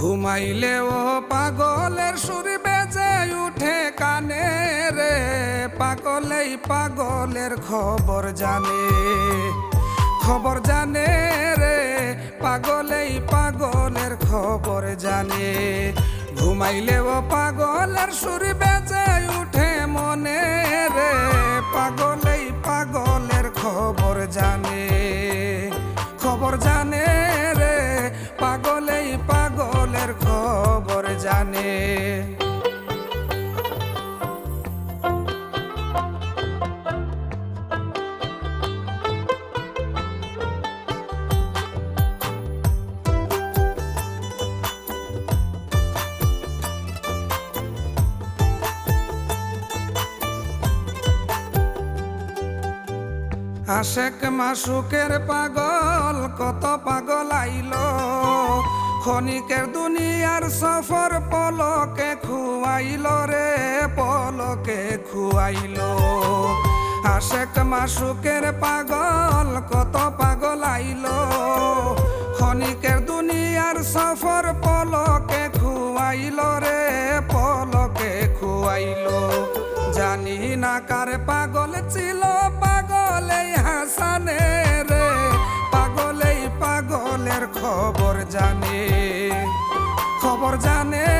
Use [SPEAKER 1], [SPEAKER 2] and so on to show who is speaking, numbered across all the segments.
[SPEAKER 1] ঘুমাইলে ও পাগলের সুর বেজে উঠে কানে রে। পাগলেই পাগলের খবর জানে খবর জানে রে। পাগলেই পাগলের খবর জানে। ঘুমাইলে ও পাগলের সুর বেজে আশেক মাসুকের পাগল, কত পাগল আইলো। ক্ষণিকের দুনিয়ার সফর পলকে খুয়াইলো রে, পলকে খুয়াইলো। আশেক মাসুকের পাগল, কত পাগল আইল। ক্ষণিকের দুনিয়ার সফর পলকে খুয়াইলো রে, পলকে খুয়াইলো। জানি না কার পাগল ছিল জানে খবর জানে।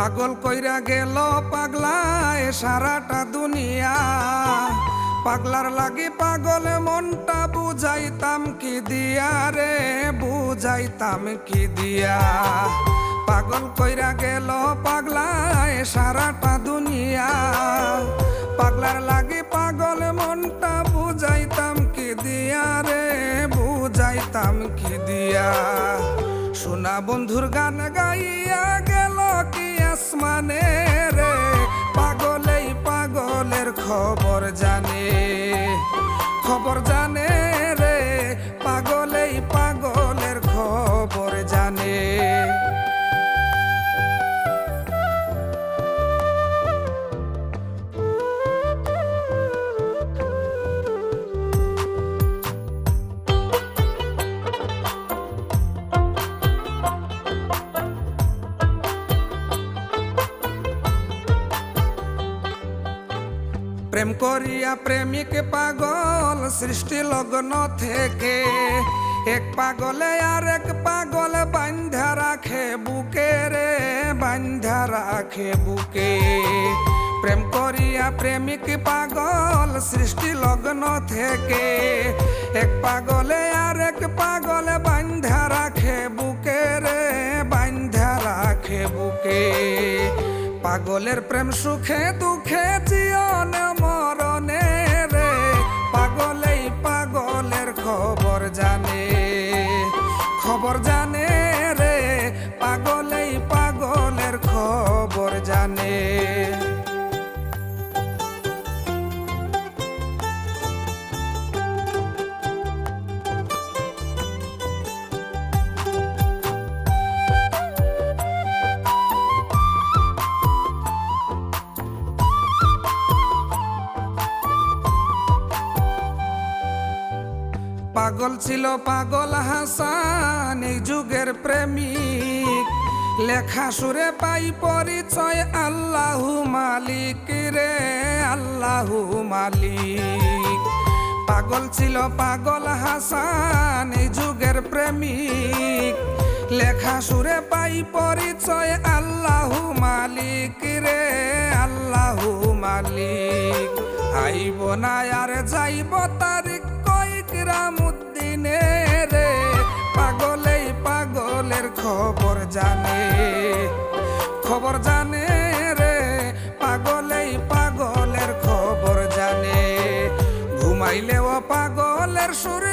[SPEAKER 1] পাগল কইরা গেল পাগলায় সারাটা দুনিয়া। পাগলার লাগি পাগল মনটা বুঝাইতাম কি দিয়া রে, বুঝাইতাম কি দিয়া। পাগল কইরা গেল পাগলায় সারাটা দুনিয়া। পাগলার লাগি পাগল মনটা বুঝাইতাম কি দিয়া রে, বুঝাইতাম কি দিয়া। সোনা বন্ধুর গান গাইয়া গেল কি আসমানে রে পাগলেই পাগলের খবর জানে। খবর জানে প্রেম করিয়া প্রেমিক পাগল, সৃষ্টি লগ্ন থেকে। এক পাগলে আর এক পাগল বান্ধা রাখে বুকে রে বান্ধা রাখে বুকে। প্রেম করিয়া প্রেমিক পাগল, সৃষ্টি লগ্ন থেকে। এক পাগলে আর এক পাগল বান্ধা রাখে বুকে রে বান্ধা রাখে বুকে। পাগলের প্রেম সুখে দুঃখে জীবন মরণে রে। পাগলেই পাগলের খবর জানে। ছিল পাগল হাসান, এই যুগের প্রেমিক। লেখা সুরে পাই পরিচয়, আল্লাহু মালিক রে, আল্লাহু মালিক। পাগল ছিল পাগল হাসান, এই যুগের প্রেমিক। লেখা সুরে পাই পরিচয়, আল্লাহু মালিক রে, আল্লাহু মালিক। আইব না আর যাইব তারিখ কয়েক রামুদ্দিনে রে, পাগলেই পাগলের খবর জানে। খবর জানে রে, পাগলেই পাগলের খবর জানে। ঘুমাইলেও পাগলের সুর